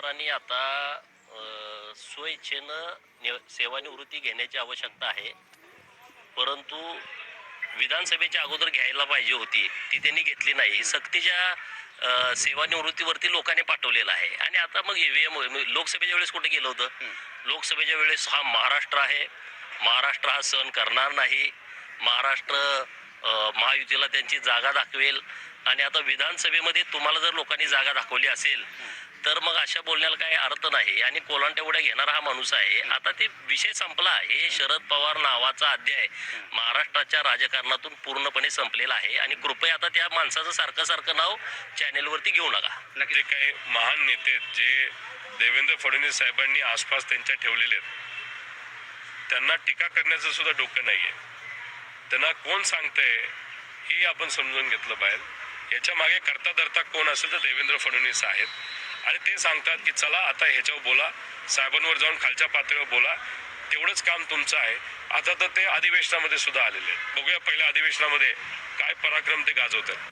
पवारांनी आता अ, स्वइच्छेनं नि- सेवानिवृत्ती घेण्याची आवश्यकता आहे. परंतु विधानसभेच्या अगोदर घ्यायला पाहिजे होती. ती त्यांनी घेतली नाही. सक्तीच्या सेवानिवृत्तीवरती लोकांनी पाठवलेलं आहे. आणि आता मग ईव्हीएम लोकसभेच्या वेळेस कुठे गेलं होतं? लोकसभेच्या वेळेस हा महाराष्ट्र आहे. महाराष्ट्र हा सहन करणार नाही. महाराष्ट्र महायुतीला त्यांची जागा दाखवेल. आणि आता विधानसभेमध्ये तुम्हाला जर लोकांनी जागा दाखवली असेल तर मग अशा बोलण्याला काही अर्थ नाही. आणि कोलांट्या उड्या घेणारा हा माणूस आहे. आता ते विषय संपला. हे शरद पवार नावाचा अध्याय महाराष्ट्राच्या राजकारणातून पूर्णपणे संपलेला आहे. आणि कृपया आता त्या माणसाचं सारखं सारखं नाव चॅनेलवरती घेऊ नका. जे काही महान नेते आहेत, जे देवेंद्र फडणवीस साहेबांनी आसपास त्यांच्या ठेवलेले आहेत त्यांना टीका करण्याचं सुद्धा डोकं नाहीये. त्यांना कोण सांगतंय हे आपण समजून घेतलं पाहिजे याच्या मागे करता धरता कोण असेल तर देवेंद्र फडणवीस आहेत. आणि ते सांगतात की चला आता ह्याच्यावर बोला. साहेबांवर जाऊन खालच्या पातळीवर बोला. तेवढंच काम तुमचं आहे. आता तर ते अधिवेशनामध्ये सुद्धा आलेले आहेत. बघूया पहिल्या अधिवेशनामध्ये काय पराक्रम ते गाजवतात.